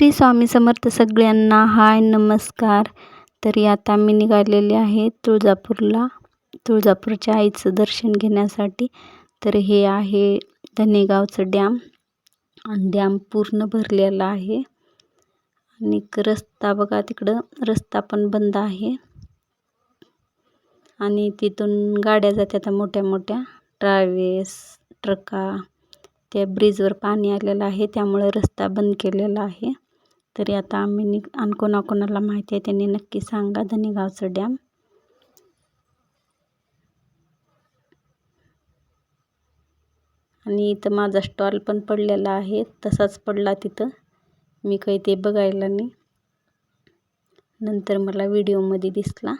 श्री स्वामी समर्थ सगळ्यांना हाय नमस्कार. तरी आता मी निघालेले आहे तुळजापूरला तुळजापूरच्या आईचं दर्शन घेण्यासाठी. तर हे आहे धनेगावचं डॅम. आणि डॅम पूर्ण भरलेला आहे. आणि रस्ता बघा तिकडं रस्ता पण बंद आहे. आणि तिथून गाड्या जातात मोठ्या मोठ्या. ट्रॅव्हल्स ट्रका त्या ब्रिजवर पाणी आलेलं आहे त्यामुळे रस्ता बंद केलेला आहे. तरी आता आम्ही निघ आणि कोणाकोणाला माहिती आहे त्यांनी नक्की सांगा. धनेगावचं डॅम. आणि इथं माझा स्टॉल पण पडलेला आहे. तसाच पडला तिथं. मी काही ते बघायला नाही. नंतर मला व्हिडिओमध्ये दिसला.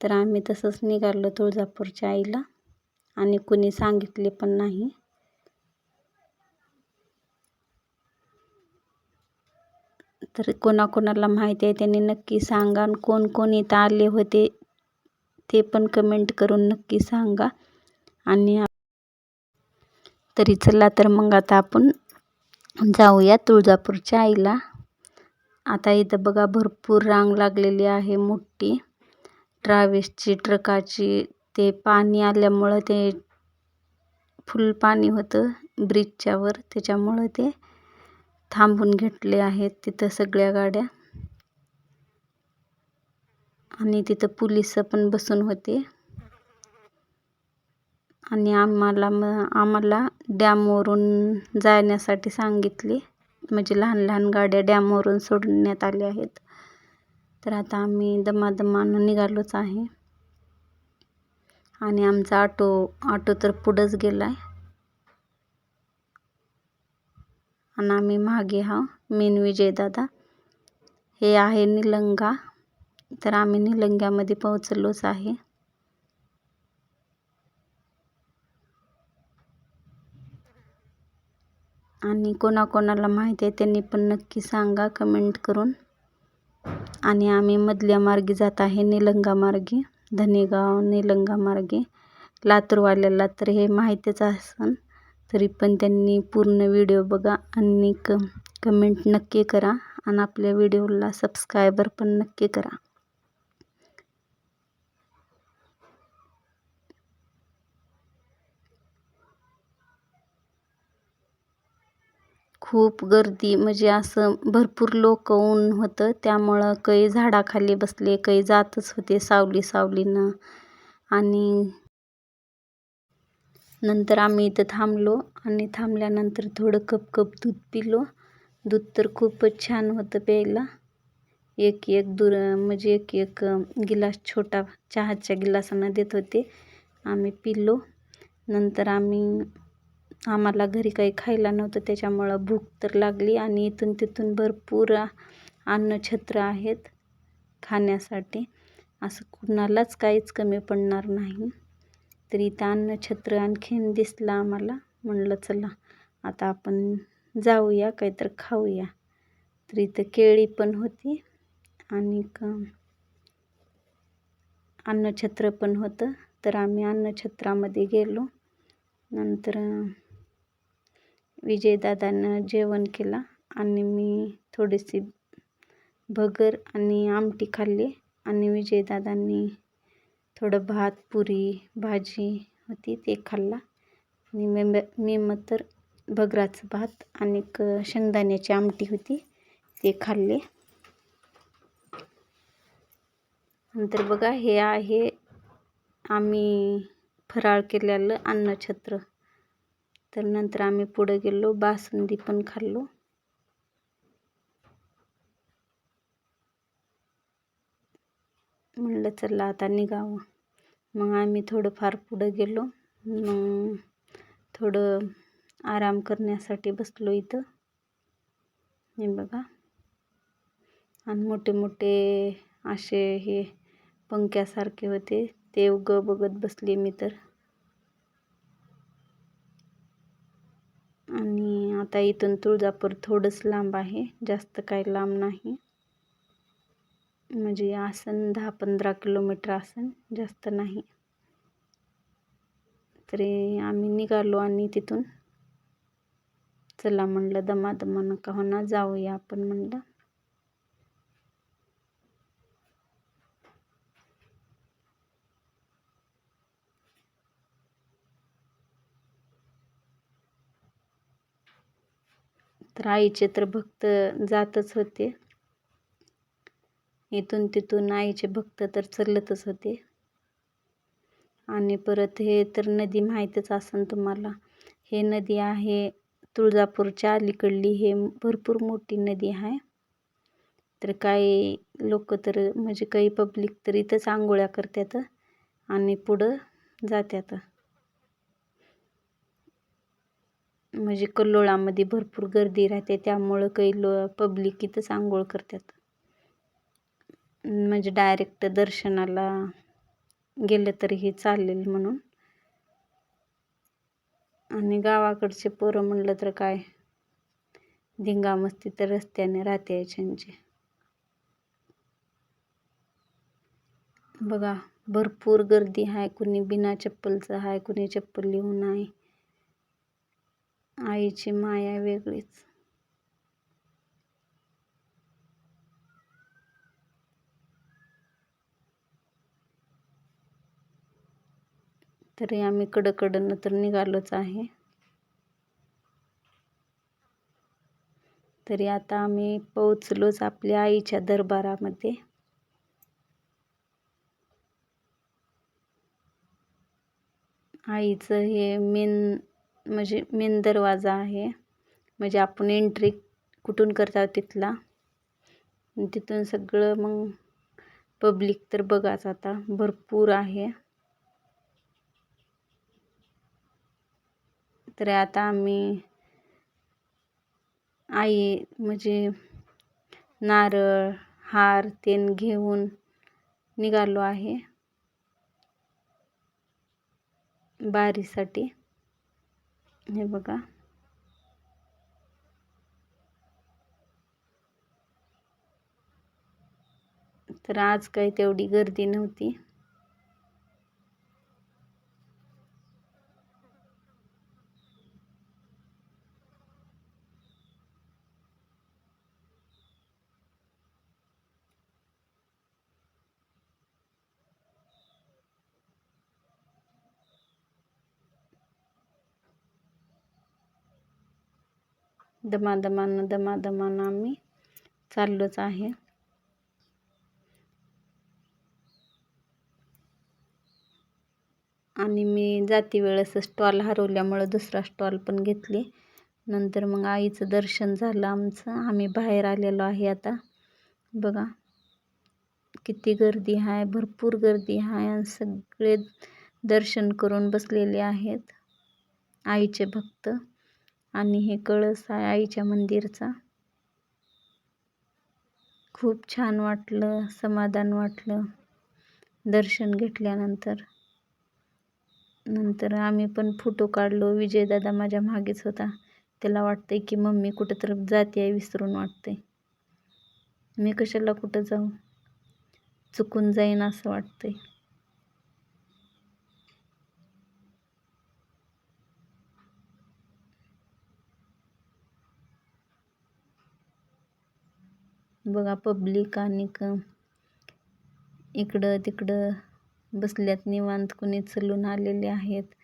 तर आम्ही तसंच निघालो तुळजापूरच्या आईला. आणि कुणी सांगितले पण नाही. तर कोणाकोणाला माहिती आहे त्यांनी नक्की सांगा आणि कोण कोण इथं आले होते ते पण कमेंट करून नक्की सांगा. आणि तरी चला तर मग आता आपण जाऊया तुळजापूरच्या आईला. आता इथं बघा भरपूर रांग लागलेली आहे मोठी. ट्रॅव्हल्सची ट्रकाची ते पाणी आल्यामुळं ते फुल पाणी होतं ब्रिजच्यावर त्याच्यामुळं ते थांबून घेतले आहेत तिथं सगळ्या गाड्या. आणि तिथं पोलीस पण बसून होते. आणि आम्हाला मग आम्हाला डॅमवरून जाण्यासाठी सांगितले. म्हणजे लहान लहान गाड्या डॅमवरून सोडण्यात आल्या आहेत. तर आता आम्ही दमादमानं निघालोच आहे. आणि आमचा ऑटो ऑटो तर पुढंच गेला आहे आणि आम्ही मागे हा. मेन विजयदादा हे आहे निलंगा. तर आम्ही निलंग्यामध्ये पोहोचलोच आहे. आणि कोणाकोणाला माहिती आहे त्यांनी पण नक्की सांगा कमेंट करून. आणि आम्ही मधल्या मार्गी जात आहे निलंगा मार्गे. धनेगाव निलंगा मार्गे. लातूरवाल्याला तर हे माहितीच असन. तरी पण त्यांनी पूर्ण व्हिडिओ बघा आणि क कमेंट नक्की करा आणि आपल्या व्हिडिओला सबस्क्रायबर पण नक्की करा. खूप गर्दी म्हणजे असं भरपूर लोक ऊन होतं त्यामुळं काही झाडाखाली बसले काही जातच होते सावली सावलीनं आणि नंतर आम्ही इथं थांबलो आणि थांबल्यानंतर थोडं कप कप दूध पिलो. दूध तर खूपच छान होतं प्यायला. एक एक दूर म्हणजे एक एक गिलास छोटा चहाच्या गिलासानं देत होते. आम्ही पिलो. नंतर आम्ही आम्हाला घरी काही खायला नव्हतं त्याच्यामुळं भूक तर लागली आणि इथून तिथून भरपूर अन्नछत्र आहेत खाण्यासाठी. असं कुणालाच काहीच कमी पडणार नाही. तर इथं अन्नछत्र आणखीन दिसलं आम्हाला. म्हणलं चला आता आपण जाऊया काहीतरी खाऊया. तर इथं केळी पण होती आणि अन्नछत्र पण होतं. तर आम्ही अन्नछत्रामध्ये गेलो. नंतर विजयदादानं जेवण केलं आणि मी थोडीशी भगर आणि आमटी खाल्ली आणि विजयदादांनी थोडं भात पुरी भाजी होती ते खाल्ला. आणि मी मी मग तर भगराचं भात आणि शेंगदाण्याची आमटी होती ते खाल्ले. नंतर बघा हे आहे आम्ही फराळ केलेलं अन्नछत्र. तर नंतर आम्ही पुढं गेलो बासुंदी पण खाल्लो. म्हणलं चला आता निघावं. मग आम्ही थोडंफार पुढं गेलो. मग थोडं आराम करण्यासाठी बसलो इथं. हे बघा. आणि मोठे मोठे असे हे पंख्यासारखे होते. ते उगं बघत बसले मी तर. आणि आता इथून तुळजापूर थोडंच लांब आहे. जास्त काही लांब नाही. म्हणजे आसन दहा पंधरा किलोमीटर आसन जास्त नाही. तरी आम्ही निघालो आणि तिथून चला म्हणलं दमादमा नका होणार जाऊया आपण म्हणलं. तर आईचे तर भक्त जातच होते. इथून तिथून आईचे भक्त तर चालतच होते. आणि परत हे तर नदी माहीतच असेल तुम्हाला. हे नदी आहे तुळजापूरच्या अलीकडली. हे भरपूर मोठी नदी आहे. तर काही लोक तर म्हणजे काही पब्लिक तर इथंच आंघोळ्या करतात आणि पुढं जातात. म्हणजे कल्लोळामध्ये भरपूर गर्दी राहते. त्यामुळं काही लो पब्लिक इथंच आंघोळ करतात. म्हणजे डायरेक्ट दर्शनाला गेलं तरीही चालेल म्हणून. आणि गावाकडचे पोरं म्हणलं तर काय? धिंगामस्ती तर रस्त्याने राहते याच्यांची. बघा भरपूर गर्दी आहे कुणी बिना चप्पलचं आहे कुणी चप्पल लिहून आहे. आईची माया वेगळीच. तरी आम्ही कडकडनं तर निघालोच आहे. तरी आता आम्ही पोहोचलोच आपल्या आईच्या दरबारामध्ये. आईचं हे मेन म्हणजे मेन दरवाजा आहे. म्हणजे आपण एंट्री कुठून करता तिथला? तिथून सगळं मग पब्लिक तर बघाच आता. भरपूर आहे. तर आता आम्ही आई म्हणजे नारळ हार तेन घेऊन निघालो आहे बारीसाठी. हे बघा. तर आज काही तेवढी गर्दी नव्हती. दमादमानं दमादमानं आम्ही चाललोच आहे. आणि मी जाती वेळेस स्टॉल हरवल्यामुळं दुसरा स्टॉल पण घेतली. नंतर मग आईचं दर्शन झालं आमचं. आम्ही बाहेर आलेलो आहे आता. बघा किती गर्दी आहे भरपूर गर्दी आहे आणि सगळे दर्शन करून बसलेले आहेत. आईचे भक्त. आणि हे कळस आहे आईच्या मंदिरचा. खूप छान वाटलं समाधान वाटलं. दर्शन घेतल्यानंतर. नंतर आम्ही पण फोटो काढलो विजयदादा माझ्या मागेच होता. त्याला वाटतंय की मम्मी कुठं तर जाते आहे विसरून वाटते मी कशाला कुठं जाऊ? चुकून जाईन असं वाटतंय. बघा पब्लिक आणि इकडं तिकडं बसल्यात. निवांत कुणी चलून आलेले आहेत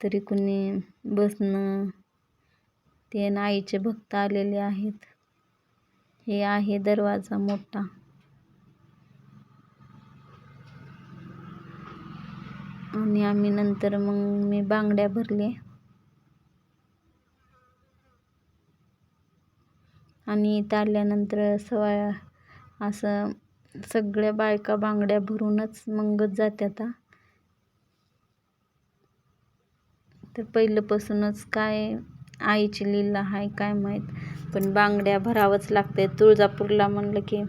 तरी कुणी बसणं. ते आईचे भक्त आलेले आहेत. हे आहे दरवाजा मोठा. आणि आम्ही नंतर मग मी बांगड्या भरले आणि इथं आल्यानंतर असं सगळ्या बायका बांगड्या भरूनच मगच जात्यात तर पहिल्यापासूनच काय आईची लीला आहे काय माहीत पण बांगड्या भरावंच लागते तुळजापूरला म्हणलं की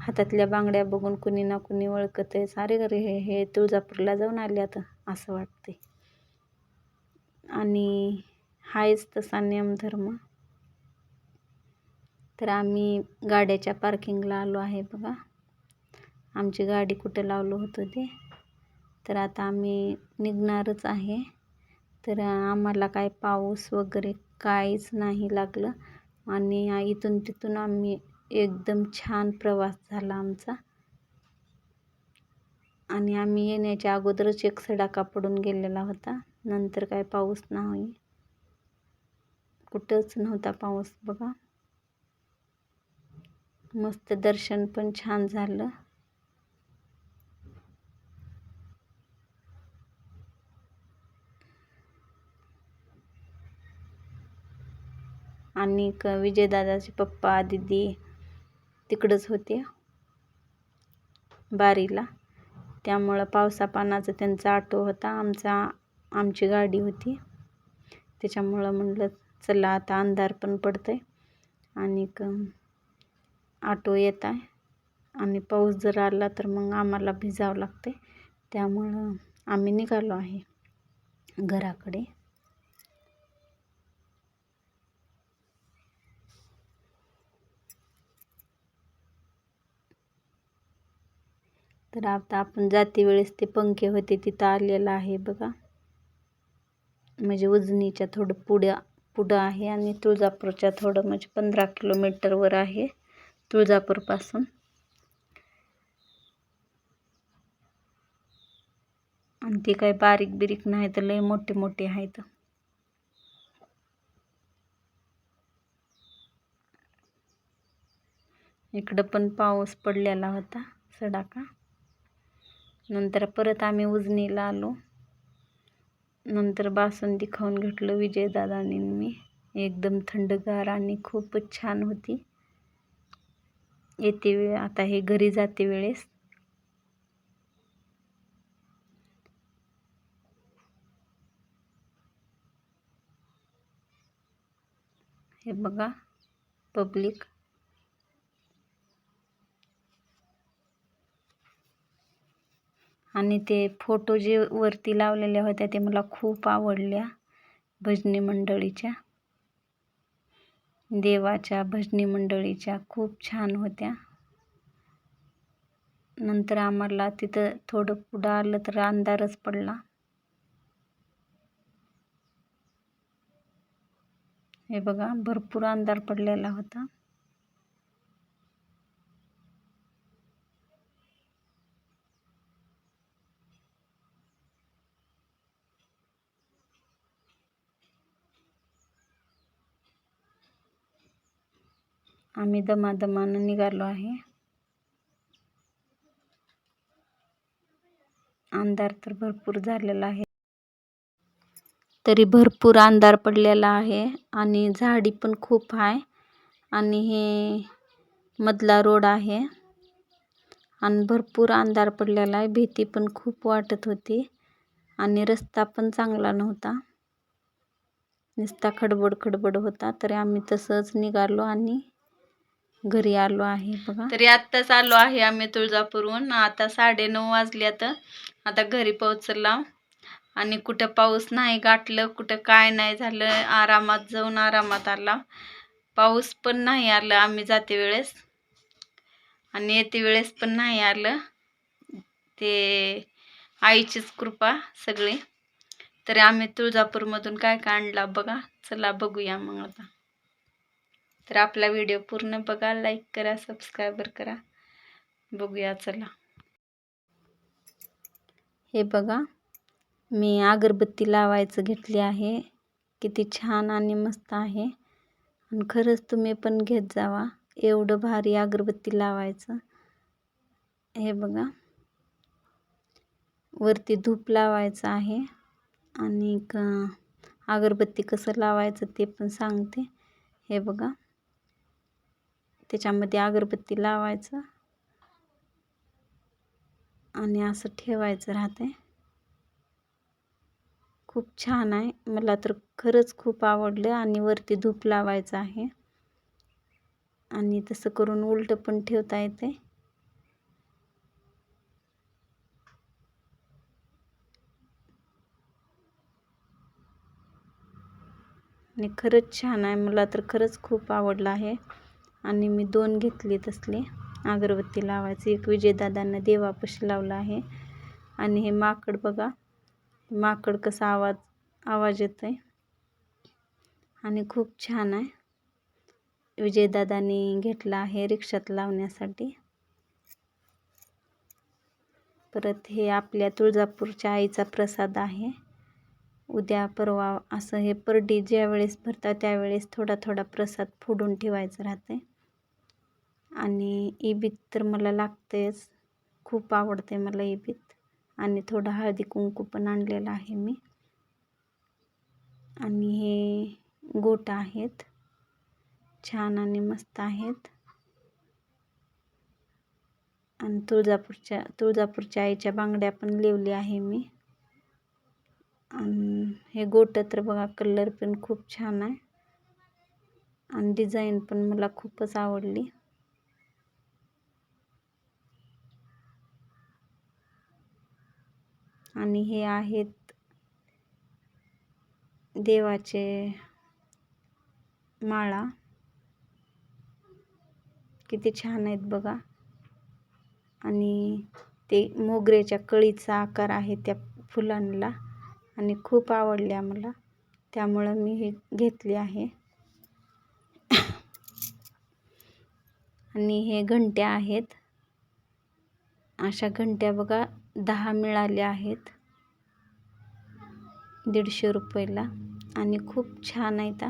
हातातल्या बांगड्या बघून कुणी ना कुणी ओळखत आहे सारे घरी हे हे तुळजापूरला जाऊन आले आता असं वाटते आणि हायच तसा नियमधर्म. तर आम्ही गाड्याच्या पार्किंगला आलो आहे बघा. आमची गाडी कुठं लावलं होतं ते. तर आता आम्ही निघणारच आहे. तर आम्हाला काय पाऊस वगैरे काहीच नाही लागलं. आणि इथून तिथून आम्ही एकदम छान प्रवास झाला आमचा. आणि आम्ही येण्याच्या अगोदरच एक सडाका पडून गेलेला होता. नंतर काय पाऊस नाही. कुठंच नव्हता पाऊस बघा. मस्त दर्शन पण छान झालं. आणि विजयदादाचे पप्पा दिदी तिकडंच होते. बारीला. त्यामुळं पावसापानाचा त्यांचा ऑटो होता. आमचा आमची गाडी होती. त्याच्यामुळं म्हणलं चला आता अंधार पण पडतं आहे आणि ऑटो येत आहे. आणि पाऊस जर आला तर मग आम्हाला भिजावं लागते. त्यामुळं आम्ही निघालो आहे घराकडे. तर आता आपण जाते वेळेस ते पंखे होते तिथं आलेलं आहे बघा. म्हणजे उजनीच्या थोडं पुढं पुढं आहे आणि तुळजापूरच्या थोडं म्हणजे पंधरा किलोमीटरवर आहे. तुळजापूरपासून. आणि ते काही बारीक बिरीक नाही तर लय मोठे मोठे आहेत. इकडं पण पाऊस पडलेला होता सडाका. नंतर परत आम्ही उजनीला आलो. नंतर बासुंदी खाऊन घेतलं विजयदादानी मी. एकदम थंडगार आणि खूपच छान होती. येते वेळ. आता हे घरी जाते वेळेस. हे बघा पब्लिक. आणि ते फोटो जे वरती लावलेल्या होत्या ते मला खूप आवडल्या भजनी मंडळीच्या. देवाच्या भजनी मंडळीच्या खूप छान होत्या. नंतर आम्हाला तिथं थोडं पुढं आलं तर अंधारच पडला. हे बघा भरपूर अंधार पडलेला होता. आम्ही दमादमानं निघालो आहे. अंधार तर भरपूर झालेला आहे. तरी भरपूर अंधार पडलेला आहे आणि झाडी पण खूप आहे आणि हे मधला रोड आहे. आणि भरपूर अंधार पडलेला आहे. भीती पण खूप वाटत होती आणि रस्ता पण चांगला नव्हता. नुसता खडबड खडबड होता. तरी आम्ही तसंच निघालो आणि घरी आलो आहे बघा. तरी आत्ताच आलो आहे आम्ही तुळजापूरहून. आता साडे नऊ वाजल्यात आता घरी पोहोचला. आणि कुठं पाऊस नाही गाठलं कुठं काय नाही झालं आरामात जाऊन आरामात आला. पाऊस पण नाही आलं आम्ही जाते वेळेस. आणि येते वेळेस पण नाही आलं. ते आईचीच कृपा सगळी. तरी आम्ही तुळजापूरमधून काय काय आणला बघा. चला बघूया मग आता. तर आपला व्हिडिओ पूर्ण बघा लाईक करा सबस्क्रायबर करा. बघूया चला. हे बघा मी अगरबत्ती लावायचं घेतली आहे. किती छान आणि मस्त आहे. आणि खरंच तुम्ही पण घेत जावा. एवढं भारी अगरबत्ती लावायचं. हे बघा. वरती धूप लावायचं आहे. आणि अगरबत्ती कसं लावायचं ते पण सांगते. हे बघा. त्याच्यामध्ये अगरबत्ती लावायचं आणि असं ठेवायचं राहते खूप छान आहे. मला तर खरंच खूप आवडलं आणि वरती धूप लावायचं आहे. आणि तसं करून उलटं पण ठेवता येते आणि खरंच छान आहे. मला तर खरंच खूप आवडलं आहे. आणि मी दोन घेतले तसले. अगरबत्ती लावायचे. एक विजयदादांना देवापाशी लावला आहे. आणि हे माकड बघा. माकड कसा आवाज आवाज येत आहे आणि खूप छान आहे. विजयदादांनी घेतला आहे रिक्षात लावण्यासाठी. परत हे आपल्या तुळजापूरच्या आईचा प्रसाद आहे. उद्या परवा असं हे परडी ज्यावेळेस भरता भरतात त्यावेळेस थोडा थोडा प्रसाद फोडून ठेवायचं राहते आणि इबीत तर मला लागतेच. खूप आवडते मला इबीत. आणि थोडं हळदी कुंकू पण आणलेलं आहे मी. आणि हे गोट आहेत. छान आणि मस्त आहेत. आणि तुळजापूरच्या तुळजापूरच्या आईच्या बांगड्या पण लिवली आहे मी. आणि हे गोट तर बघा कलर पण खूप छान आहे. आणि डिझाईन पण मला खूपच आवडली. आणि हे आहेत देवाचे माळा. किती छान आहेत बघा. आणि ते मोगऱ्याच्या कळीचा आकार आहे त्या फुलांना आणि खूप आवडल्या मला त्यामुळं मी हे घेतले आहे. आणि हे घंट्या आहेत. अशा घंट्या बघा. दहा मिळाल्या आहेत. दीडशे रुपयाला. आणि खूप छान आहेत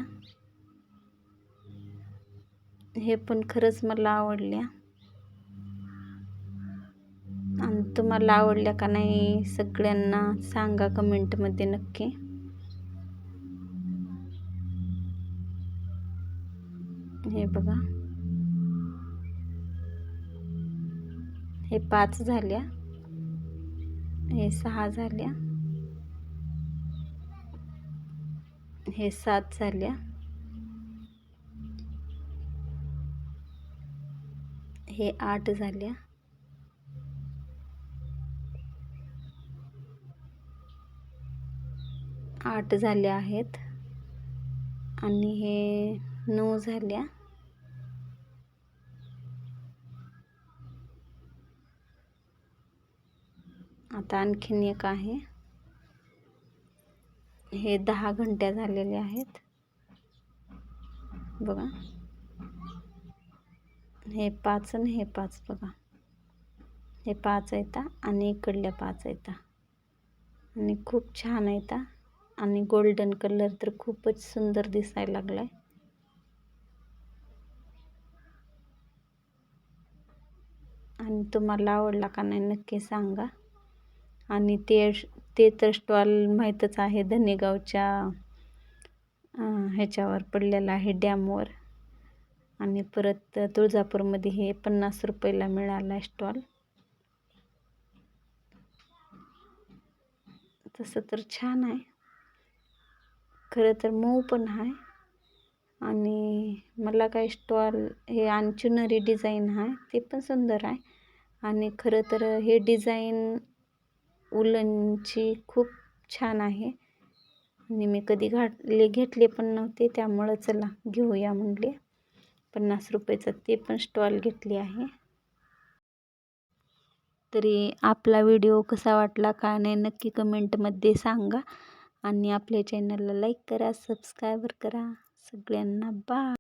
हे पण खरंच मला आवडल्या. आणि तुम्हाला आवडल्या का नाही सगळ्यांना सांगा कमेंटमध्ये नक्की. हे बघा. हे पाच झाल्या. हे सहा झाल्या. हे सात झाल्या. हे आठ झाल्या. आठ झाल्या आहेत. आणि हे नऊ झाल्या. आता आणखीन एक आहे. हे दहा घंट्या झालेले आहेत. बघा. हे पाच आणि हे पाच बघा. हे पाच आहेत आणि इकडल्या पाच आहेत आणि खूप छान आहेत आणि गोल्डन कलर तर खूपच सुंदर दिसायला लागला आहे आणि तुम्हाला आवडला का नाही नक्की सांगा. आणि ते ते तर स्टॉल माहीतच आहे. धनेगावच्या ह्याच्यावर पडलेलं आहे डॅमवर. आणि परत तुळजापूरमध्ये हे पन्नास रुपयाला मिळाला आहे स्टॉल तसं तर छान आहे. खरं तर मऊ पण आहे. आणि मला काय स्टॉल हे अनचुनरी डिझाईन आहे ते पण सुंदर आहे. आणि खरं तर हे डिझाईन उलनची खूप छान आहे. आणि मी कधी घातले घेतले पण नव्हते त्यामुळं चला घेऊया म्हणले पन्नास रुपयाचं ते पण स्टॉल घेतली आहे. तरी आपला व्हिडिओ कसा वाटला का नाही नक्की कमेंटमध्ये सांगा. आणि आपल्या चॅनलला लाईक करा सबस्क्राईबर करा. सगळ्यांना बा